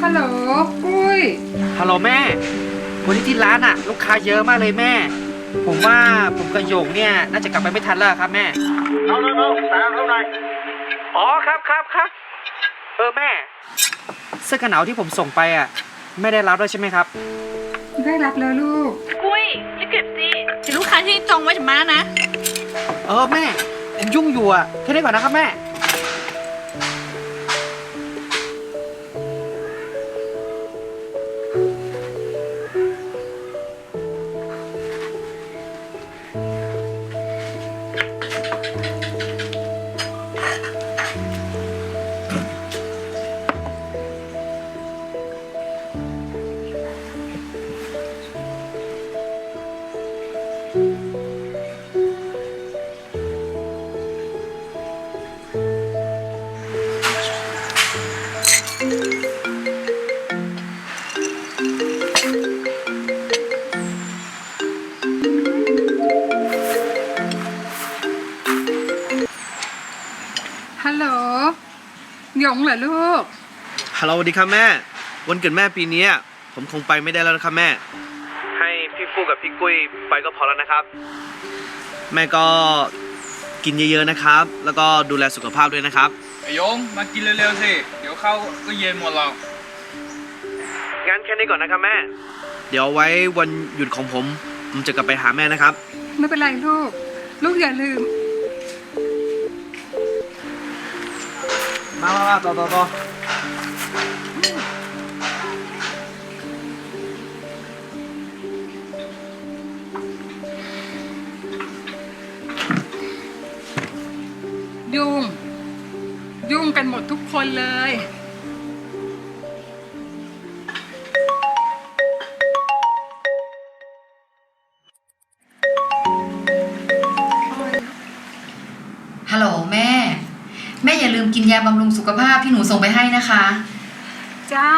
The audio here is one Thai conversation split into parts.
ฮัลโหลปุ้ย ฮัลโหลแม่ วันนี้ที่ร้านอะลูกค้าเยอะมากเลยแม่ ผมว่าผมกับโยงเนี่ยน่าจะกลับไปไม่ทันแล้วครับแม่ เอาเอาเอาตามเข้าหน่อยอ๋อครับครับครับ เออแม่ เสื้อกันหนาวที่ผมส่งไปอะไม่ได้รับด้วยใช่ไหมครับ ได้รับแล้วลูก กุ้ยรีบเก็บสิเดี๋ยวลูกค้าที่จองไว้จะมานะ เออแม่ผมยุ่งอยู่อะแค่นี้ก่อนนะครับแม่ งเหรอลูก ฮัลโหลสวัสดีครับแม่ วันเกิดแม่ปีนี้อะผมคงไปไม่ได้แล้วนะครับแม่ ให้พี่ฟูกับพี่กุ้ยไปก็พอแล้วนะครับ แม่ก็กินเยอะๆนะครับ แล้วก็ดูแลสุขภาพด้วยนะครับ ไอ้ยงมากินเร็วๆสิ เดี๋ยวเข้าวก็เย็นหมดหรอกงั้นแค่นี้ก่อนนะครับแม่ เดี๋ยวไว้วันหยุดของผม ผมจะกลับไปหาแม่นะครับ ไม่เป็นไรลูก ลูกอย่าลืม มามามาต่อต่อต่อยุ่ง ยุ่งกันหมดทุกคนเลยาลืมกินยาบำรุงสุขภาพที่หนูส่งไปให้นะคะ จ้า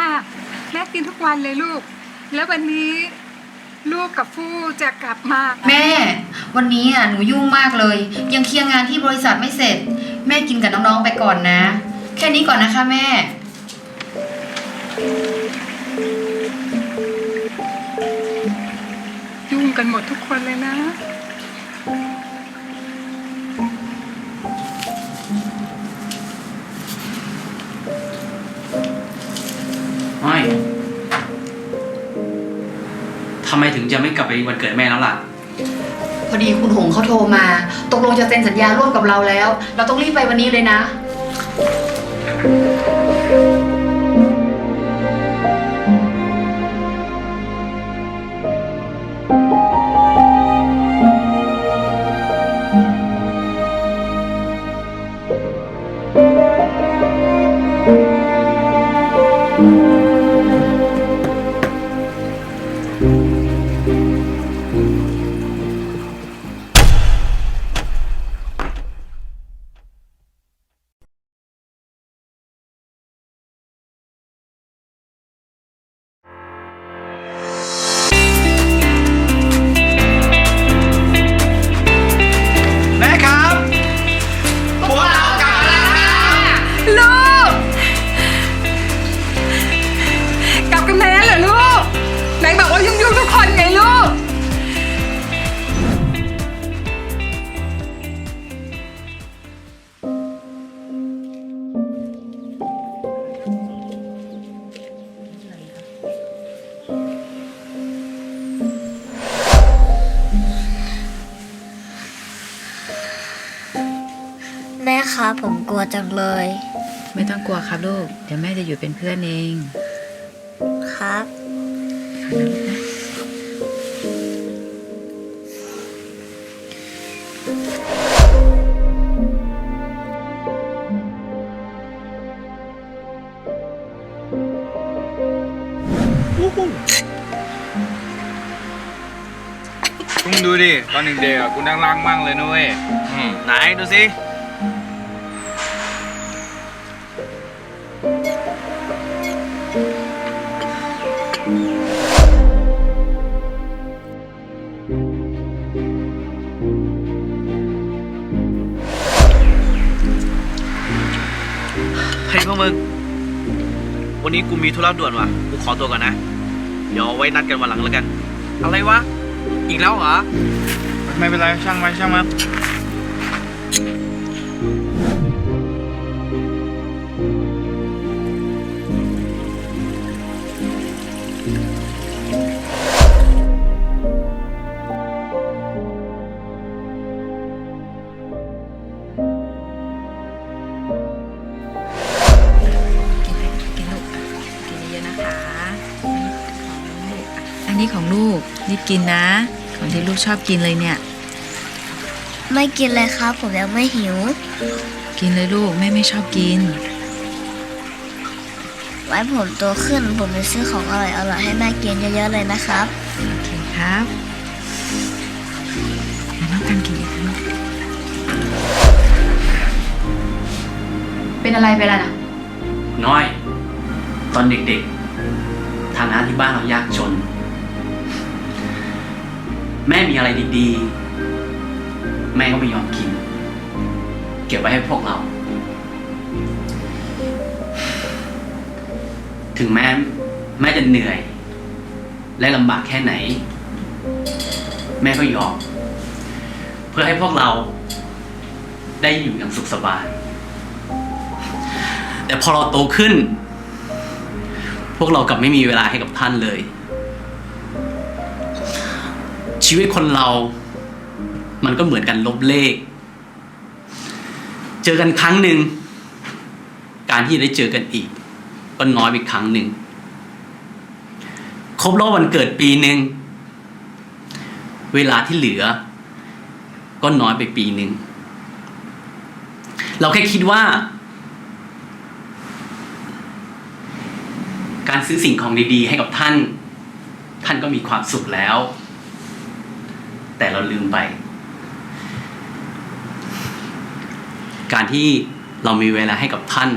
แม่กินทุกวันเลยลูก แล้ววันนี้ลูกกับฟู่จะกลับมาแม่ วันนี้อะหนูยุ่งมากเลย ยังเคลียร์งานที่บริษัทไม่เสร็จ แม่กินกับน้องๆไปก่อนนะ แค่นี้ก่อนนะคะแม่ ยุ่งกันหมดทุกคนเลยนะำไมถึงจะไม่กลับไปวันเกิดแม่แล้วล่ะ พอดีคุณหงเขาโทรมา ตกลงจะเซ็นสัญญาร่วมกับเราแล้ว เราต้องรีบไปวันนี้เลยนะ แม่คะผมกลัวจังเลย ไม่ต้องกลัวครับลูก เดี๋ยวแม่จะอยู่เป็นเพื่อนเองครับมึงดูดิ ตอนเด็กๆอะกูนั่งรักมั่งเลยนะเว้ย อืมไหนดูสิ มึง วันนี้กูมีธุระด่วนว่ะ กูขอตัวก่อนนะ เดี๋ยวไว้นัดกันวันหลังแล้วกัน อะไรวะ อีกแล้วเหรอ ไม่เป็นไรช่างมันช่างมัน นนี้ของลูกรีบกินนะ ของที่ลูกชอบกินเลยเนี่ย ไม่กินเลยครับ ผมยังไม่หิว กินเลยลูกแม่ไม่ชอบกิน ไว้ผมโตขึ้นผมจะซื้อของอร่อยๆให้แม่กินเยอะๆเลยนะครับ โอเคครับเดี๋ยวน้องกันกินอีกลูกเป็นอะไรไปล่ะนะน้อย ตอนเด็กๆ ฐานะที่บ้านเรายากจน แม่มีอะไรดีๆ แม่ก็ไม่ยอมกิน เก็บไว้ให้พวกเรา ถึงแม้แม่จะเหนื่อย และลำบากแค่ไหน แม่ก็ยอม เพื่อให้พวกเรา ได้อยู่อย่างสุขสบาย แต่พอเราโตขึ้น พวกเรากลับไม่มีเวลาให้กับท่านเลย ชีวิตคนเรา มันก็เหมือนกันลบเลข เจอกันครั้งหนึ่ง การที่ได้เจอกันอีก ก็น้อยไปครั้งหนึ่ง ครบรอบวันเกิดปีหนึ่ง เวลาที่เหลือ ก็น้อยไปปีหนึ่ง เราแค่คิดว่า การซื้อสิ่งของดีๆ ให้กับท่าน ท่านก็มีความสุขแล้ว แต่เราลืมไป การที่เรามีเวลาให้กับท่าน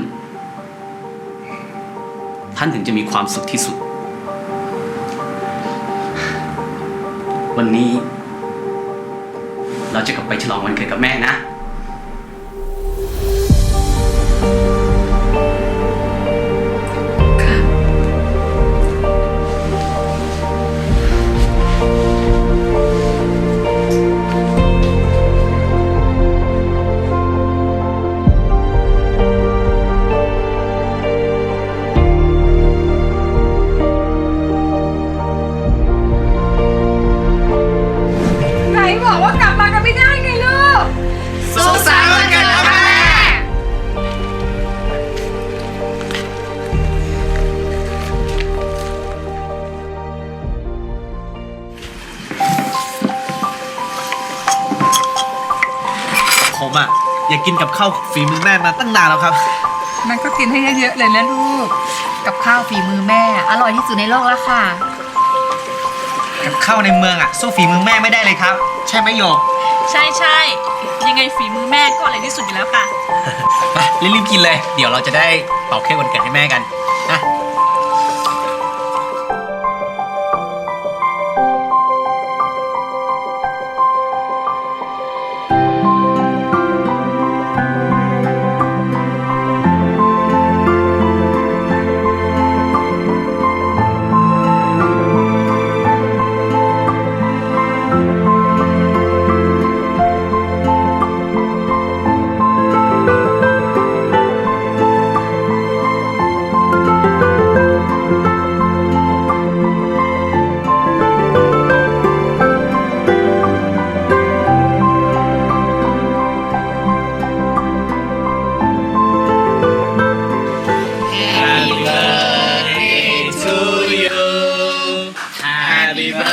ท่านถึงจะมีความสุขที่สุด วันนี้ เราจะกลับไปฉลองวันเกิดกับแม่นะ ผมอะอยากกินกับข้าวฝีมือแม่มาตั้งนานแล้วครับ มันก็กินให้เยอะๆเลยนะลูก กับข้าวฝีมือแม่ อร่อยที่สุดในโลกแล้วค่ะ กับข้าวในเมืองอะสู้ฝีมือแม่ไม่ได้เลยครับ ใช่ไหมโยกใช่ใช่ยังไงฝีมือแม่ก็อร่อยที่สุดอยู่แล้วค่ะ ไปรีบๆกินเลย เดี๋ยวเราจะได้เป่าเค้กวันเกิดให้แม่กัน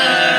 Bye.